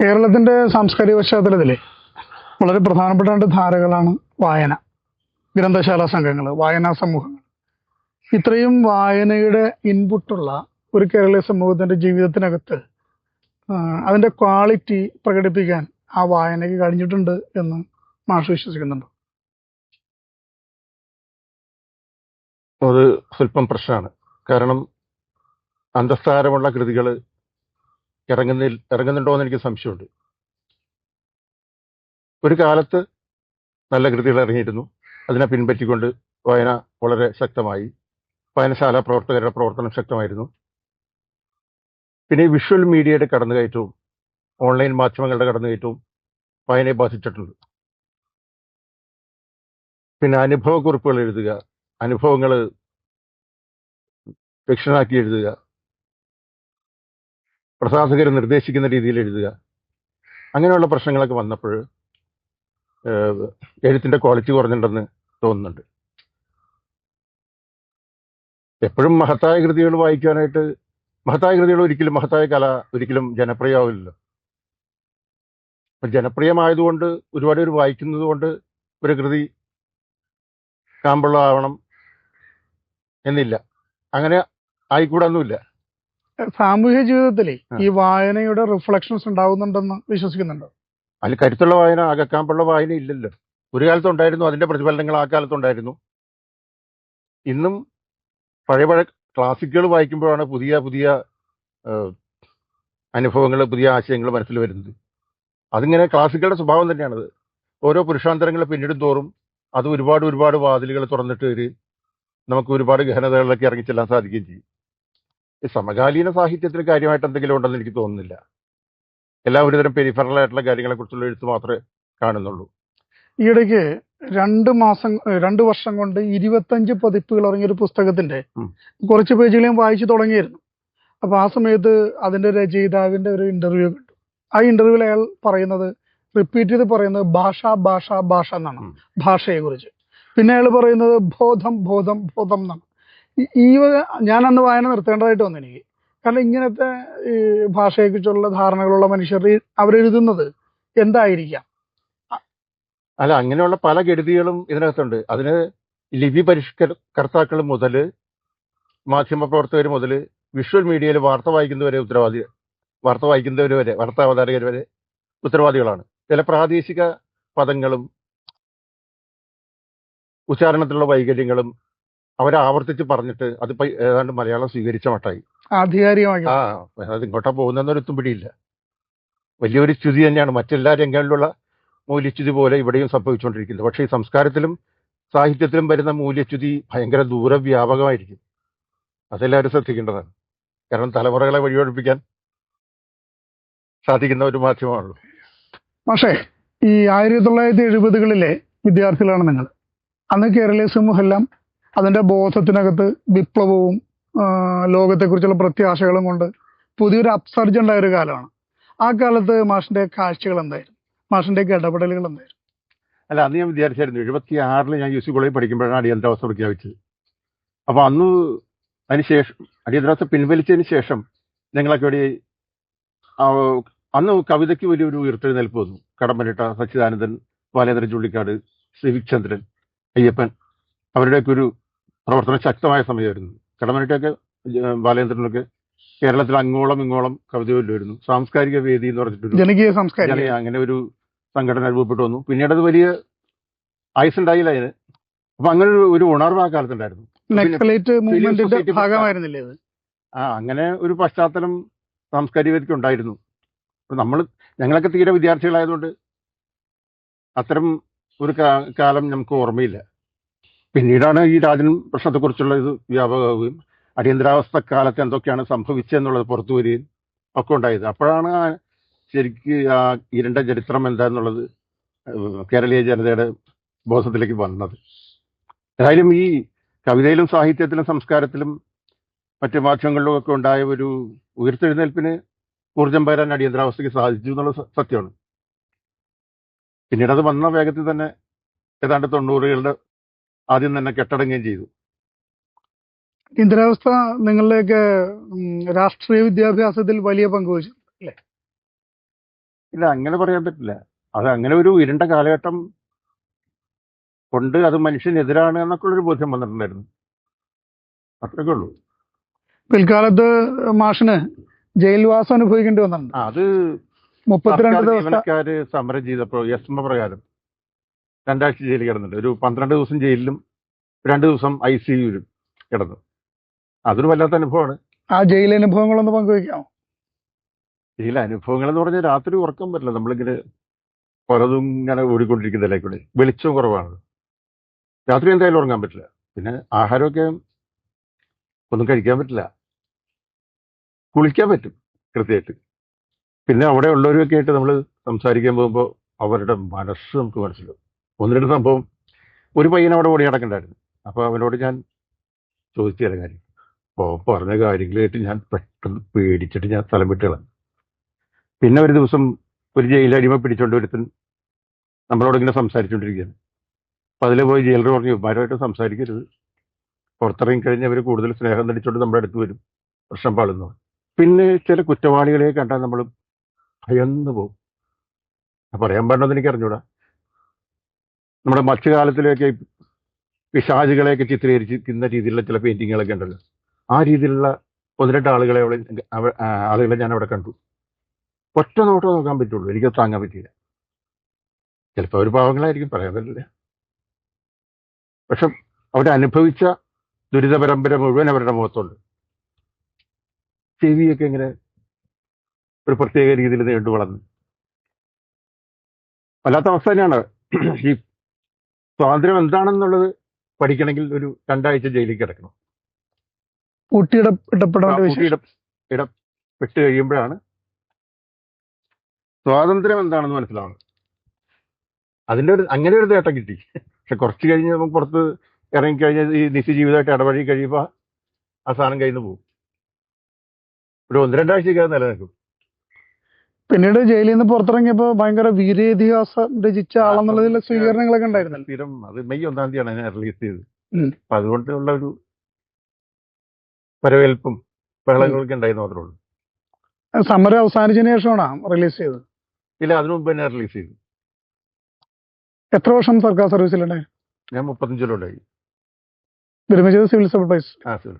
കേരളത്തിന്റെ സാംസ്കാരിക പശ്ചാത്തലത്തിൽ വളരെ പ്രധാനപ്പെട്ട രണ്ട് ധാരകളാണ് വായന ഗ്രന്ഥശാല സംഘങ്ങൾ വായനാ സമൂഹങ്ങൾ ഇത്രയും വായനയുടെ ഇൻപുട്ടുള്ള ഒരു കേരളീയ സമൂഹത്തിന്റെ ജീവിതത്തിനകത്ത് അതിന്റെ ക്വാളിറ്റി പ്രകടിപ്പിക്കാൻ ആ വായനയ്ക്ക് കഴിഞ്ഞിട്ടുണ്ട് എന്ന് മാഷ് വിശ്വസിക്കുന്നുണ്ട്. അത് സ്വല്പം പ്രശ്നമാണ്. കാരണം അന്തസ്താരമുള്ള കൃതികൾ ഇറങ്ങുന്നിൽ ഇറങ്ങുന്നുണ്ടോ എന്ന് എനിക്ക് സംശയമുണ്ട്. ഒരു കാലത്ത് നല്ല കൃതികൾ ഇറങ്ങിയിരുന്നു. അതിനെ പിൻപറ്റിക്കൊണ്ട് വായന വളരെ ശക്തമായി വായനശാല പ്രവർത്തകരുടെ പ്രവർത്തനം ശക്തമായിരുന്നു. പിന്നെ വിഷ്വൽ മീഡിയയുടെ കടന്നുകയറ്റവും ഓൺലൈൻ മാധ്യമങ്ങളുടെ കടന്നുകയറ്റവും വായനയെ ബാധിച്ചിട്ടുണ്ട്. പിന്നെ അനുഭവക്കുറിപ്പുകൾ എഴുതുക അനുഭവങ്ങൾ ഫിക്ഷനാക്കി എഴുതുക പ്രസാധകർ നിർദ്ദേശിക്കുന്ന രീതിയിൽ എഴുതുക. അങ്ങനെയുള്ള പ്രശ്നങ്ങളൊക്കെ വന്നപ്പോൾ എഴുത്തിന്റെ ക്വാളിറ്റി കുറഞ്ഞിട്ടുണ്ടെന്ന് തോന്നുന്നുണ്ട്. എപ്പോഴും മഹത്തായ കൃതികൾ വായിക്കാനായിട്ട് മഹത്തായ കൃതികൾ ഒരിക്കലും മഹത്തായ കല ഒരിക്കലും ജനപ്രിയമാവില്ലല്ലോ. ജനപ്രിയമായതുകൊണ്ട് ഒരുപാട് പേര് വായിക്കുന്നത് കൊണ്ട് ഒരു കൃതി കാമ്പുള്ളതാവണം എന്നില്ല. അങ്ങനെ ആയിക്കൂടൊന്നുമില്ല. സാമൂഹ്യ ജീവിതത്തിലെ ഈ വായനയുടെ റിഫ്ലക്ഷൻസ് ഉണ്ടാവുന്നുണ്ടെന്ന് വിശ്വസിക്കുന്നുണ്ടോ? അതിൽ കരുത്തുള്ള വായന അകക്കാമ്പുള്ള വായന ഇല്ലല്ലോ. ഒരു കാലത്തുണ്ടായിരുന്നു അതിന്റെ പ്രതിഫലനങ്ങൾ ആ കാലത്തുണ്ടായിരുന്നു ഇന്നും പഴയ പഴയ ക്ലാസിക്കുകൾ വായിക്കുമ്പോഴാണ് പുതിയ പുതിയ അനുഭവങ്ങൾ പുതിയ ആശയങ്ങൾ മനസ്സിൽ വരുന്നത്. അതിങ്ങനെ ക്ലാസിക്കുകളുടെ സ്വഭാവം തന്നെയാണത്. ഓരോ പുരുഷാന്തരങ്ങൾ പിന്നിടും തോറും അത് ഒരുപാട് ഒരുപാട് വാതിലുകൾ തുറന്നിട്ട് ഒരു നമുക്ക് ഒരുപാട് ഗഹനതകളിലൊക്കെ ഇറങ്ങിച്ചെല്ലാൻ സാധിക്കുകയും ചെയ്യും. സമകാലീന സാഹിത്യത്തിൽ കാര്യമായിട്ട് എന്തെങ്കിലും ഉണ്ടെന്ന് എനിക്ക് തോന്നുന്നില്ല. എല്ലാം ഒരുതരം പെരിഫറൽ ആയിട്ടുള്ള കാര്യങ്ങളെക്കുറിച്ചുള്ള എഴുത്ത് മാത്രമേ കാണുന്നുള്ളൂ. ഈയിടയ്ക്ക് രണ്ട് മാസം രണ്ട് വർഷം കൊണ്ട് ഇരുപത്തഞ്ച് പതിപ്പുകൾ ഇറങ്ങിയ ഒരു പുസ്തകത്തിന്റെ കുറച്ച് പേജുകൾ ഞാൻ വായിച്ചു തുടങ്ങിയിരുന്നു. അപ്പൊ ആ സമയത്ത് അതിന്റെ രചയിതാവിന്റെ ഒരു ഇന്റർവ്യൂ കിട്ടും ആ ഇന്റർവ്യൂവിൽ അയാൾ പറയുന്നത് റിപ്പീറ്റ് ചെയ്ത് പറയുന്നത് ഭാഷ ഭാഷ ഭാഷ എന്നാണ്. ഭാഷയെ കുറിച്ച് പിന്നെ അയാൾ പറയുന്നത് ബോധം ബോധം ബോധം എന്നാണ്. ഈ- ഞാൻ അന്ന് വായന നിർത്തേണ്ടതായിട്ട് വന്നു എനിക്ക്. കാരണം ഇങ്ങനത്തെ ഭാഷയെക്കുറിച്ചുള്ള ധാരണകളുള്ള മനുഷ്യർ അവരെഴുതുന്നത് എന്തായിരിക്കാം? അല്ല അങ്ങനെയുള്ള പല കെടുതികളും ഇതിനകത്തുണ്ട്. അതിന് ലിപി പരിഷ്കർത്താക്കൾ മുതൽ മാധ്യമ പ്രവർത്തകർ മുതൽ വിഷ്വൽ മീഡിയയിൽ വാർത്ത വായിക്കുന്നവരെ ഉത്തരവാദി വാർത്ത വായിക്കുന്നവർ വരെ വാർത്താ അവതാരകർ വരെ ഉത്തരവാദികളാണ്. ചില പ്രാദേശിക പദങ്ങളും ഉച്ചാരണത്തിലുള്ള വൈകല്യങ്ങളും അവരെ ആവർത്തിച്ച് പറഞ്ഞിട്ട് അതിപ്പോ ഏതാണ്ട് മലയാളം സ്വീകരിച്ച മട്ടായി ആധികാരികമായി ആ അത് ഇങ്ങോട്ടാ പോകുന്നൊരുത്തും പിടിയില്ല വലിയൊരു സ്തുതി തന്നെയാണ്. മറ്റെല്ലാ രംഗങ്ങളിലുള്ള മൂല്യച്യുതി പോലെ ഇവിടെയും സംഭവിച്ചുകൊണ്ടിരിക്കുന്നത്. പക്ഷേ ഈ സംസ്കാരത്തിലും സാഹിത്യത്തിലും വരുന്ന മൂല്യച്യുതി ഭയങ്കര ദൂരവ്യാപകമായിരിക്കും. അതെല്ലാവരും ശ്രദ്ധിക്കേണ്ടതാണ്. കാരണം തലമുറകളെ വഴിയൊഴിപ്പിക്കാൻ സാധിക്കുന്ന ഒരു മാധ്യമമാണല്ലോ. പക്ഷേ ഈ ആയിരത്തി തൊള്ളായിരത്തി എഴുപതുകളിലെ വിദ്യാർത്ഥികളാണ് നിങ്ങൾ. അന്ന് കേരളീയ സമൂഹമെല്ലാം അതിന്റെ ബോധത്തിനകത്ത് വിപ്ലവവും ലോകത്തെക്കുറിച്ചുള്ള പ്രത്യാശകളും കൊണ്ട് പുതിയൊരു അപ്സർജ് ഉണ്ടായ ഒരു കാലമാണ്. ആ കാലത്ത് മാഷിന്റെ കാഴ്ചകൾ എന്തായിരുന്നു? മാഷിന്റെ ഇടപെടലുകൾ എന്തായിരുന്നു? അല്ല അന്ന് ഞാൻ വിചാരിച്ചായിരുന്നു എഴുപത്തി ആറിൽ ഞാൻ യു സി കോളേജിൽ പഠിക്കുമ്പോഴാണ് അടിയന്തരാവസ്ഥ പ്രഖ്യാപിച്ചത് അപ്പൊ അന്ന് അതിനുശേഷം അടിയന്തരാവസ്ഥ പിൻവലിച്ചതിന് ശേഷം ഞങ്ങളൊക്കെ ഇവിടെ അന്ന് കവിതയ്ക്ക് വലിയൊരു ഉയർത്തെഴുന്നേൽപ്പ് വന്നു. കടമ്പനിട്ട സച്ചിദാനന്ദൻ ബാലേന്ദ്രൻ ചുള്ളിക്കാട് ശ്രീവിക്ചന്ദ്രൻ അയ്യപ്പൻ അവരുടെയൊക്കെ ഒരു പ്രവർത്തനം ശക്തമായ സമയമായിരുന്നു. കടമനിട്ടൊക്കെ ബാലേന്ദ്രനൊക്കെ കേരളത്തിൽ അങ്ങോളം ഇങ്ങോളം കവിത ചൊല്ലുമായിരുന്നു. സാംസ്കാരിക വേദി എന്ന് പറഞ്ഞിട്ടൊരു ജനകീയ സംസ്കാരം അങ്ങനെ ഒരു സംഘടന രൂപപ്പെട്ടു വന്നു. പിന്നീട് അത് വലിയ ആയുസുണ്ടായില്ല അതിന്. അപ്പൊ അങ്ങനെ ഒരു ഉണർവ് ആ കാലത്തുണ്ടായിരുന്നു. ആ അങ്ങനെ ഒരു പശ്ചാത്തലം സാംസ്കാരിക വേദിക്ക് ഉണ്ടായിരുന്നു. നമ്മൾ ഞങ്ങളൊക്കെ തീരെ വിദ്യാർത്ഥികളായതുകൊണ്ട് അത്തരം ഒരു കാലം നമുക്ക് ഓർമ്മയില്ല. പിന്നീടാണ് ഈ രാജൻ പ്രശ്നത്തെക്കുറിച്ചുള്ള ഇത് വ്യാപകമാവുകയും അടിയന്തരാവസ്ഥ കാലത്ത് എന്തൊക്കെയാണ് സംഭവിച്ചതെന്നുള്ളത് പുറത്തു വരികയും ഒക്കെ ഉണ്ടായത്. അപ്പോഴാണ് ആ ശരിക്ക് ആ ഇരുണ്ട ചരിത്രം എന്താന്നുള്ളത് കേരളീയ ജനതയുടെ ബോധത്തിലേക്ക് വന്നത്. ഏതായാലും ഈ കവിതയിലും സാഹിത്യത്തിലും സംസ്കാരത്തിലും മറ്റു മാധ്യമങ്ങളിലും ഒക്കെ ഉണ്ടായ ഒരു ഉയർത്തെഴുന്നേൽപ്പിന് ഊർജം പകരാൻ അടിയന്തരാവസ്ഥയ്ക്ക് സാധിച്ചു എന്നുള്ള സത്യമാണ്. പിന്നീട് അത് വന്ന വേഗത്തിൽ തന്നെ ഏതാണ്ട് തൊണ്ണൂറുകളുടെ ആദ്യം തന്നെ കെട്ടടങ്ങുകയും ചെയ്തു. ഇന്ദിരാവസ്ഥ നിങ്ങളുടെയൊക്കെ രാഷ്ട്രീയ വിദ്യാഭ്യാസത്തിൽ വലിയ പങ്ക് വഹിച്ചു അല്ലേ? ഇല്ല അങ്ങനെ പറയാൻ പറ്റില്ല. അത് അങ്ങനെ ഒരു ഇരുണ്ട കാലഘട്ടം കൊണ്ട് അത് മനുഷ്യനെതിരാണ് എന്നൊക്കെ ഉള്ളൊരു ബോധ്യം വന്നിട്ടുണ്ടായിരുന്നു. അത്രയൊക്കെ ഉള്ളൂ. പിൽക്കാലത്ത് മാഷിന് ജയിൽവാസം അനുഭവിക്കേണ്ടി വന്നിട്ടുണ്ട്. അത് മുപ്പത്തിരണ്ട് ദിവസക്കാര് ദിവസം സമരം ചെയ്തപ്പോൾ എസ്മ പ്രകാരം രണ്ടാഴ്ച ജയിലിൽ കിടന്നിട്ട് ഒരു പന്ത്രണ്ട് ദിവസം ജയിലിലും രണ്ട് ദിവസം ഐ സി യുലും കിടന്നു. അതൊരു വല്ലാത്ത അനുഭവമാണ്. ആ ജയിൽ അനുഭവങ്ങളൊന്ന് പങ്കുവയ്ക്കാമോ ജയിൽ അനുഭവങ്ങൾ എന്ന് പറഞ്ഞാൽ രാത്രി ഉറക്കം പറ്റില്ല നമ്മളിങ്ങനെ പലതും ഇങ്ങനെ ഓടിക്കൊണ്ടിരിക്കുന്നതല്ലേ കൂടെ വെളിച്ചം കുറവാണ്. രാത്രി എന്തായാലും ഉറങ്ങാൻ പറ്റില്ല. പിന്നെ ആഹാരമൊക്കെ ഒന്നും കഴിക്കാൻ പറ്റില്ല. കുളിക്കാൻ പറ്റും കൃത്യമായിട്ട്. പിന്നെ അവിടെ ഉള്ളവരൊക്കെ ആയിട്ട് നമ്മൾ സംസാരിക്കാൻ പോകുമ്പോൾ അവരുടെ മനസ്സ് നമുക്ക് മനസ്സിലാവും. ഒന്ന് സംഭവം ഒരു പയ്യൻ അവിടെ ഓടി നടക്കണ്ടായിരുന്നു. അപ്പോൾ അവനോട് ഞാൻ ചോദിച്ചു തരാം കാര്യം അപ്പോൾ പറഞ്ഞ കാര്യങ്ങൾ കേട്ട് ഞാൻ പെട്ടെന്ന് പേടിച്ചിട്ട് ഞാൻ സ്ഥലം വിട്ട് പിന്നെ ഒരു ദിവസം ഒരു ജയിലടിമ പിടിച്ചോണ്ട് ഒരുത്തൻ നമ്മളോട് ഇങ്ങനെ സംസാരിച്ചുകൊണ്ടിരിക്കുകയാണ് അപ്പം അതിൽ പോയി ജയിലർ പറഞ്ഞു ഇവന്മാരുമായിട്ട് സംസാരിക്കരുത്. പുറത്തിറങ്ങി കഴിഞ്ഞ് അവർ കൂടുതൽ സ്നേഹം നടിച്ചോണ്ട് നമ്മുടെ അടുത്ത് വരും. പ്രശ്നം പാടുന്നു പിന്നെ ചില കുറ്റവാളികളെ കണ്ടാൽ നമ്മൾ ഭയന്ന് പോകും പറയാൻ പാടില്ലെന്ന് എനിക്ക് അറിഞ്ഞൂടാ നമ്മുടെ മധ്യകാലത്തിലേക്ക് പിശാചുകളെയൊക്കെ ചിത്രീകരിച്ചിരിക്കുന്ന രീതിയിലുള്ള ചില പെയിന്റിങ്ങുകളൊക്കെ ഉണ്ടല്ലോ. ആ രീതിയിലുള്ള ഒന്ന് രണ്ട് ആളുകളെ അവിടെ ആളുകളെ ഞാൻ അവിടെ കണ്ടു. ഒറ്റ നോട്ടം നോക്കാൻ പറ്റുള്ളൂ. എനിക്കത് താങ്ങാൻ പറ്റിയില്ല. ചിലപ്പോൾ ഒരു പാവങ്ങളായിരിക്കും പറയാൻ പറ്റില്ല. പക്ഷെ അവിടെ അനുഭവിച്ച ദുരിത പരമ്പര മുഴുവൻ അവരുടെ മുഖത്തുണ്ട്. ചെവിയൊക്കെ ഇങ്ങനെ ഒരു പ്രത്യേക രീതിയിൽ നീണ്ടു വളർന്നു. വല്ലാത്ത അവസ്ഥ തന്നെയാണ്. ഈ സ്വാതന്ത്ര്യം എന്താണെന്നുള്ളത് പഠിക്കണമെങ്കിൽ ഒരു രണ്ടാഴ്ച ജയിലിൽ കിടക്കണം. ഊട്ടിയിട ഇടപെടേണ്ട ആ വിശേഷം? ഇട ഇടപെട്ട് കഴിയുമ്പോഴാണ് സ്വാതന്ത്ര്യം എന്താണെന്ന് മനസ്സിലാവുന്നത്. അതിന്റെ ഒരു അങ്ങനെ ഒരു നേട്ടം കിട്ടി. പക്ഷെ കുറച്ച് കഴിഞ്ഞ് നമുക്ക് പുറത്ത് ഇറങ്ങിക്കഴിഞ്ഞാൽ ഈ നിത്യജീവിതമായിട്ട് ഇടപഴകി കഴിയുമ്പോൾ ആ സാധനം കയ്യിൽ നിന്ന് പോകും. ഒരു ഒന്ന് രണ്ടാഴ്ചയൊക്കെ അത് നിലനിൽക്കും. പിന്നീട് ജയിലിൽ നിന്ന് പുറത്തിറങ്ങിയപ്പോ ഭയങ്കര വീരേതിഹാസം രചിച്ച ആളെന്നുള്ളതിൽ സ്വീകരണങ്ങളൊക്കെ ഉണ്ടായിരുന്നല്ലോ? സ്ഥിരം അത് മെയ് ഒന്നാം തീയതിയാണ് അതിനെ റിലീസ് ചെയ്തത്. അപ്പൊ അതുകൊണ്ടുള്ള ഒരു വരവേൽപ്പും ബഹളങ്ങളൊക്കെ ഉണ്ടായിരുന്നു മാത്രമേ ഉള്ളൂ. സമരം അവസാനിച്ചതിന് ശേഷമാണ് റിലീസ് ചെയ്തത്? ഇല്ല അതിനു മുമ്പ് തന്നെ റിലീസ് ചെയ്തു. എത്ര വർഷം സർക്കാർ സർവീസിലുണ്ടായി ഞാൻ മുപ്പത്തഞ്ചിലുണ്ടായി വിരമിച്ചത് സിവിൽ സപ്ലൈസ് ആ ശരി